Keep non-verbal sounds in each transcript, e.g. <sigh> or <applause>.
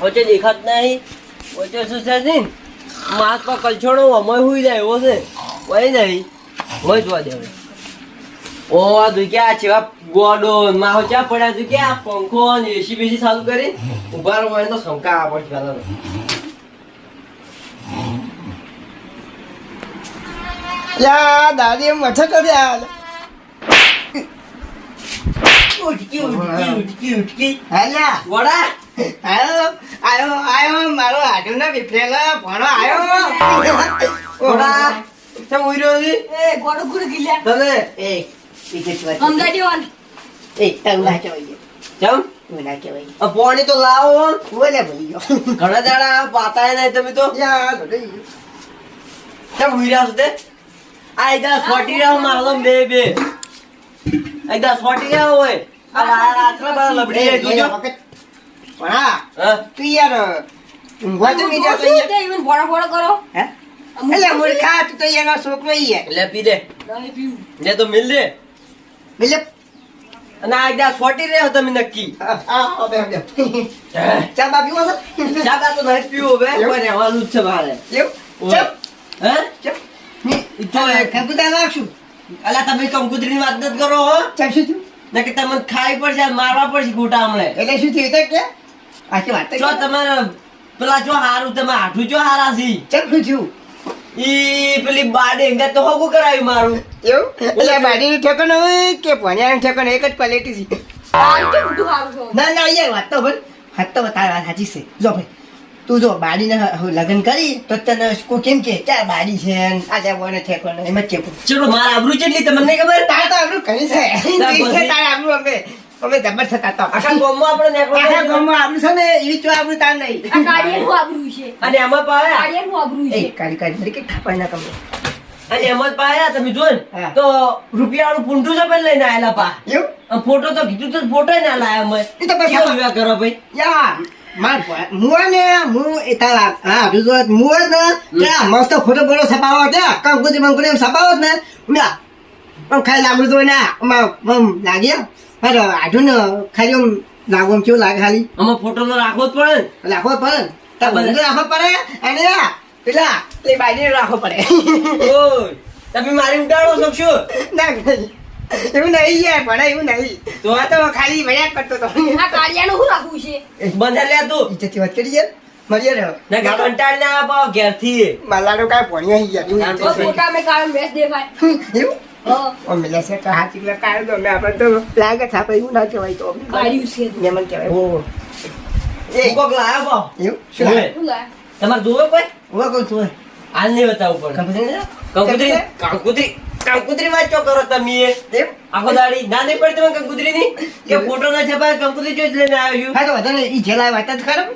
વચ્ચે દેખાત નહીં. હોચે શું છે ને માસ પર કલછોડો અમય હુઈ જાય એવો છે. કોઈ નહીં. હોય દે હવે. ઓ આ દુખ્યા છે? ગોડો ને હોચા પડ્યા દુખ્યા પંખો ને એસી બેસી ચાલુ કરી? ઊભા રહો તો શંકા ચાલો યા દાદી એમ કર્યા ઉઠકી ઉઠકી ઉઠકી ઉઠકી હાલ્યા વડા આયો આયો આયો મારો આડું ના વિફરેલો ભણો આયો. વડા ચમ ઉઈ રહ્યો છે? એ ગોડો ગુડ ગિલ્યા તને એ બીજે વાત. સમજાડી વાન. એ તને ના કહેવાય. ચમ? હું ના કહેવાય. આ પાણી તો લાવો ભૂલી ગયો. ઘણા દાડા પાતા નહીં તમે તો. યા ગોડઈ ચમ ઉઈ રહ્યા આ એકદા સોટી રહ્યા મારો બે બે. એકદા સોટી રહ્યા હોય. આ વાળા આટલા લબડી જોજો. પણ હા? હા તું યાર ઊંઘવા તો નહીં જતો યાર. ભોળા ભોળા કરો. હે? એટલે મૂર્ખા તું તો એનો છોકરો ઈ યાર પી દે. લે તો મિલ દે. એટલે અને આ એકદા સોટી રહ્યો તમે નક્કી. આ ચા ચા બા તો નહીં પીવું હવે કોઈ રહેવાનું જ છે મારે. ચપ હે? ચપ ઈ તો અલા તમે કંકુતરીની વાત નથી કરો હો. ચપ શું થયું? ને કે તમને ખાઈ પડશે મારવા પડશે ગોટા હમણે. એટલે શું થયું તો કે? આખી વાત જો તમારે તમે પેલા જો હારું તમે આઠું જો હારા છી. ચેટલું થયું ઈ પેલી બાડે એંગા તો હોગું કરાવ્યું મારું. એવું? એટલે બાડીનું ઠેકણ હોય કે ભણ્યાનું ઠેકણ એક જ ક્વોલિટી છે? છે? ના ના યાર વાત તો બોલ વાત તો તારી વાત સાચી છે. જો ભાઈ તું જો બાડીને હ- લગ્ન કરી તો તને કો કેમ કે ક્યાં બાડી છે ને? આ બોને ઠેકાણું એમ જ કે ચલો મારા આબરૂ કેટલી તમને નહીં ખબર? તાર તો આપણું કઈ છે. તાર છે આપણું અમે અમે જબર છતા તો આખા ગામમાં આપણે આખા નેકળો ગામમાં આપણું છે ને એવી ચો આપણું તાર નહીં આ કાળિયાનું આબરું છે. અને એમાં પાયા કાળિયાનું આબરૂ આબરું છે. એક કાળી કાળી તરીકે થાપાય ના તમે? અને એમાં જ પાયા તમે જો ને. તો રૂપિયા વાળું પૂંઠું છે પેલા લઈને આયેલા પા. એવું? ફોટો તો કીધું તો ફોટો ના લાયા મેં એ તો પછી વિવાહ કરો ભાઈ? યા માર ને મુ તારા હા ને મસ્ત ફોટો કંકુજી ને. ના આમ લાગ્યો. પર આઢું ને ખાલી આમ લાગુ આમ કેવું લાગે ખાલી? આમાં ફોટો તો રાખવો જ પડે રાખવો જ પડે તાર બંધ. રાખવો પડે? અને પેલા એ બાજરી રાખવો પડે. ઓ તમે મારી ઉડાડો શકશો ના એવું નહીં યાર ભણે એવું નહીં. તો? આ તો ખાલી મજાક કરતો તો. આ કાળિયાનું શું રાખવું છે? બંધ લે તું. ઇજ્જતથી વાત કરી યાર. મળી રહ્યો ને કે કંટાળ ના આપાવ ઘેરથી. માલાનો કાંઈ ભણ્યો યાર. ફોટા મેં કાળ મેચ દેખાય. એવું? મિલે છે તો હાથી કિલો કાઢ દો આપણે તો લાગે છે આપણે એવું ના કહેવાય તો. કાળિયું છે મેમન કહેવાય. ઓ. એ. કોક લાયો એવું? શું શું? લાગે? શું લાય? તમારે જોવે કોઈ? ઊભા કહું છું? હાલ નહીં બતાવવું પડે કંકુતરી કંકુતરી? કંકુતરી? વાત ચો કરો તમે આખો દાડી ના નહીં પડી તમે કંકુતરી ની કે ફોટો ના છપાય કંકુતરી જોઈ જ લઈને આવ્યો હા તો વધો ને ઈ જેલા વાત જ ખરાબ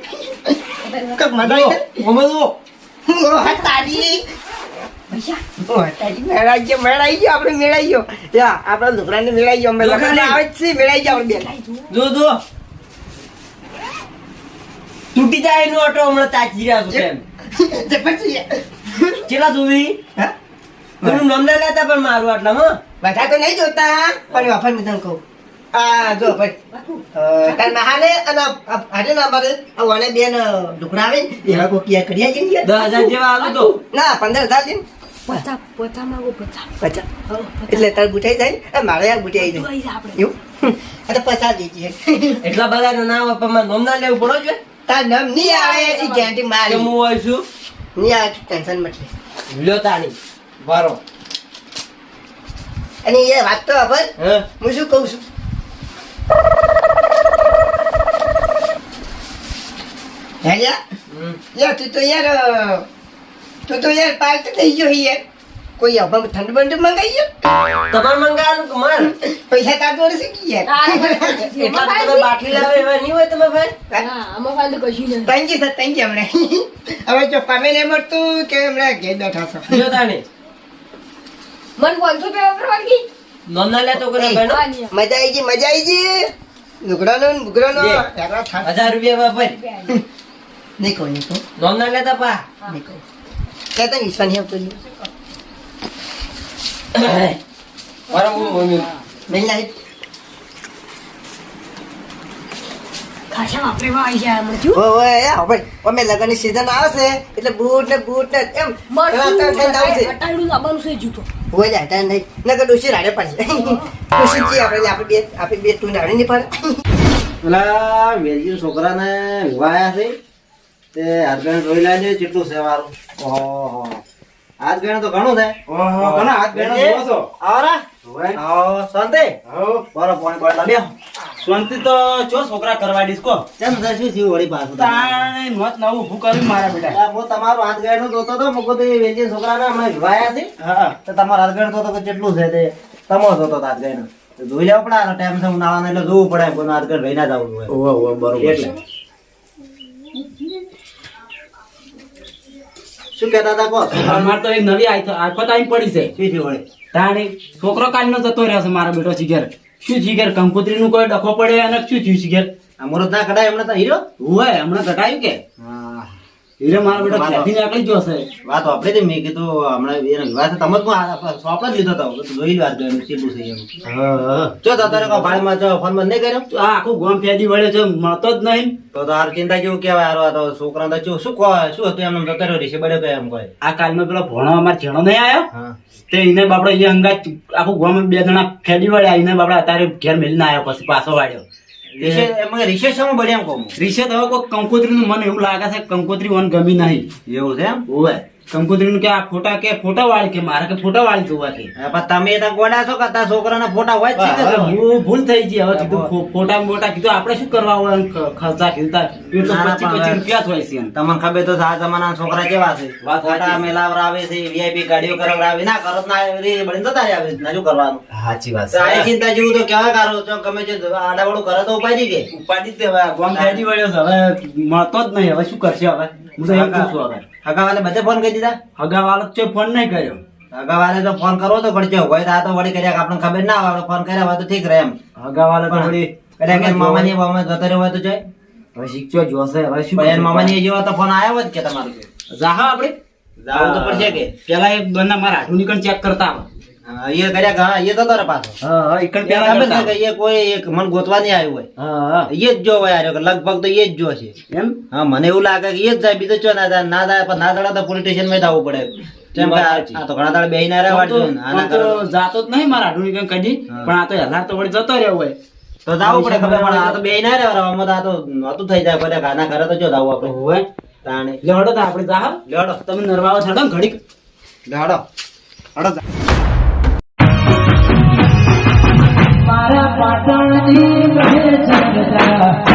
કક મજા આવી અમે જો ઓ હતારી પૈસા ઓ હતારી મેળાઈ ગયો મેળાઈ ગયો આપણે મેળાઈ ગયો. યા આપણા છોકરાને મેળાઈ ગયો. લગ્ન આવે જ છે મેળાઈ ગયો આપણે જો જો. તૂટી જાય એનો ઓટો હમણાં તાજી રહ્યા છો પછી ચેલા જોવી? હા? એનું નામ ના લેતા પણ મારું આટલામાં. બધા તો નહીં જોતા પણ વાફર મેં તને કહું. આ જો ભાઈ. તાર મહાને અને આજે ના મારે વાને બેન ઢોકળા આવે એવા કોઈ ક્યાં કર્યા છે દસ હજાર જેવા આવે તો ના પંદર હજાર છે ને? પચાસ પચાસ માંગો પચાસ. પચાસ. એટલે તાર બુટાઈ જાય? ને અને મારે યાર બુટાઈ જાય. આપણે એવું? <laughs> આ તો પચાસ <laughs> એટલા બધા ના આવે પણ મારે નામ ના લેવું પડો છે? તાર નામ નહીં આવે એ ગેરંટી મારી. હું હોય છું? નહીં આવે ટેન્શન મતલે લ્યો તાણી. બારો અને એ વાત તો ખબર હું? શું કહું છું? હે? યાર. યાર તું તો યાર તું તો યાર પાર્ટી થઈ ગયો યાર. કોઈ હવે ઠંડ બંડ મંગાઈ ગયો તમાર મંગાવાનું માર? પૈસા તાર જોડે કે યાર? <laughs> એટલા તો તમે બાટલી લાવે એવા નહીં હોય તમે ભાઈ હા આમાં ફાલ તો કશું નહીં thank you sir thank you હમણાં. <laughs> હવે જો પામે ને મળતું કે હમણાં ઘેર બેઠા છો? જો તાણી. મન પાંચસો પે વાપરવા ગઈ નામ ના લેતો કે એ, ભાઈ હા, નહીં. મજા આવી ગઈ મજા આવી ગઈ. લુગડાનો ને બુગડાનો લે. હેરા થાક. હજાર રૂપિયા વાપર. <laughs> નહીં કહું નામ લેતા પા. નહીં ખાસા વાપરેવા આવી જાય એમ જો યા ભાઈ અમે લગનની season આવશે એટલે બૂટ ને બૂટ ને એમ છે જૂતો હોય જાય નહીં નકર ડોશી રાડે પડશે ડોશી જી આપણે આપણે બે આપણે બે તું રાડે નહીં પડે પેલા વેલજી છોકરાને વિવાયા છે તે હાથગણ જોઈ લેજો કેટલું છે મારું. ઓહો. હાથગણ તો ઘણું થાય ઓહો, ઘણા હાથ બેનો જોવો છો? આવરા આવો શાંતિ. હઉ. બરો પાણી પાડલા બે શાંતિ તો ચો છોકરા કરવા દીસ કેમ છે? શું થયું વળી પાછું તાણે નોત નવું ઊભું કર્યું મારા બેટા. હું તમારું હાથગણનું જોતો તો મુકો તો એ વેલજી છોકરાને હમણાં વિવાયા છે હા. તો તમારો હાથગણ જોતો તો કેટલું છે તે? તમો જોતો હાથ તો જોઈ લેવો પડે ટાઈમ છે ઉનાળાનો એટલે જોવું પડે કોઈનો હાથગણ ભાઈ ના જવું હોય. બરોબર એટલે. શું કહેતા હતા કો અમાર તો એક નવી આઈ- આફત આવી પડી છે. શું થયું વળે? તાણે છોકરો કાલનો જતો રહ્યો છે મારો બેટો જીગર. શું જીગર? કંકોત્રી નું કોઈ ડખો પડે અને શું થયું જીગર? અમારો ના કઢાય હમણાં તો હીરો હોય હમણાં કઢાયું કે? હા. હીરે મારો બેટો ક્યાંથી નીકળી ગયો છે. વાત વાપરી હતી મેં કીધું હમણાં એને વિવાહ તમે હું આ સોંપ જ લીધો હતો. તો જોઈ વાત ગયું ચેટલું છે એમ જો તારે કોઈ ભાડમાં જો ફોન બંધ નહીં કર્યો? આ આખું ગોમ ફેદી વળે છે. મળતો જ નહીં. તો તો હાર ચિંતા જેવું કહેવાય? હારો તો છોકરા તો શું શું કહો? શું હતું એમને તો એમ કહે આ કાલનો પેલો ભણો અમાર છેણો નહીં આવ્યો? તે એને બાપડો એ અંગાત આખું ગોમ બે જણા ફેડી વળ્યા. એને બાપડા અત્યારે ઘેર મેલીને આવ્યો પછી પાછો વાળ્યો. રીશે એમાં રીશે શામાં બળ્યા એમ કહું હું? રીશે તો હવે કોઈ કંકોત્રી નું મને એવું લાગે છે કંકોત્રી વન ગમી નહીં. એવું છે એમ? ઓવે કંકોત્રી નું કે આ ફોટા કે ફોટા વાળી કે મારે કે ફોટા વાળી જોવા કે? પણ તમે તો ગોડા છો કે છોકરા છોકરાના ફોટા હોય જ છે? હું ભૂલ થઈ ગઈ. હવે કીધું ફોટા મોટા કીધું આપણે શું કરવા હોય ખર્ચા કીધું એ તો રૂપિયા જ હોય છે તમને ખબર તો આ જમાના છોકરા કેવા છે? ફોટા છે. મેલાવરાવે છે વીઆઈપી ગાડીઓ કરાવરાવે ના કરો ના રે બળીને જતા આવે. ના શું કરવાનું? સાચી વાત છે. આ ચિંતા જેવું તો કેવા કરો છો ગમે છે આડાવાળું કરે તો ઉપાડી કે ઉપાડી જ દેવા ગોમ થઈ વળ્યો છે હવે મળતો જ નહીં. હવે શું કરશે હવે? હું તો એમ છું હવે? હગાવાલે બધે ફોન કરી દીધા? હગાવાલે છે ફોન નહીં કર્યો. હગાવાલે તો ફોન કરવો તો પડશે. હોય તો આ તો વળી કર્યા કે આપણને ખબર ના આવે ફોન કર્યા હોય તો ઠીક રહે એમ. હગાવાલે તો વળી કર્યા કે મામાની મામા જતો રહ્યો હોય તો જોઈ હવે શીખજો જોશે. હવે શું પણ મામાની જેવો તો ફોન આવ્યો જ કે તમારું. જાહા આપણે. જાવું તો પડશે કે? પેલા એક બંને મારા હાથું નીકળ ચેક કરતા આવે. એ કર્યા હા એ તો તારે પાછો. હા એકણ પેલા કરતા. કે એ કોઈ એક મન ગોતવા નહીં આવ્યું હોય. હા એ જ જો કે લગભગ તો એ જ જો છે. એમ? હા મને એવું લાગે કે એ જ જાય બીજો ચો ના પણ દડા તો પોલીસ સ્ટેશનમાં જવું પડે. કેમ આ આ તો ઘણા દાડા બેહી ના રહ્યા તો- જાતો જ નહીં મારા કદી. પણ આ તો હેલાર તો વળી જતો રહ્યો હોય. તો જાવું પડે ખબર પડે આ તો બેહી ના રહ્યા આમાં તો આ તો નહોતું થઈ જાય બધા ઘરે તો જો જાવું આપણે. હોય તાણે. લેવડો તો આપણે જાહા. લેવડો. તમે નરવાઓ છડો ઘડીક. હડો મારા પાટણની રહે છે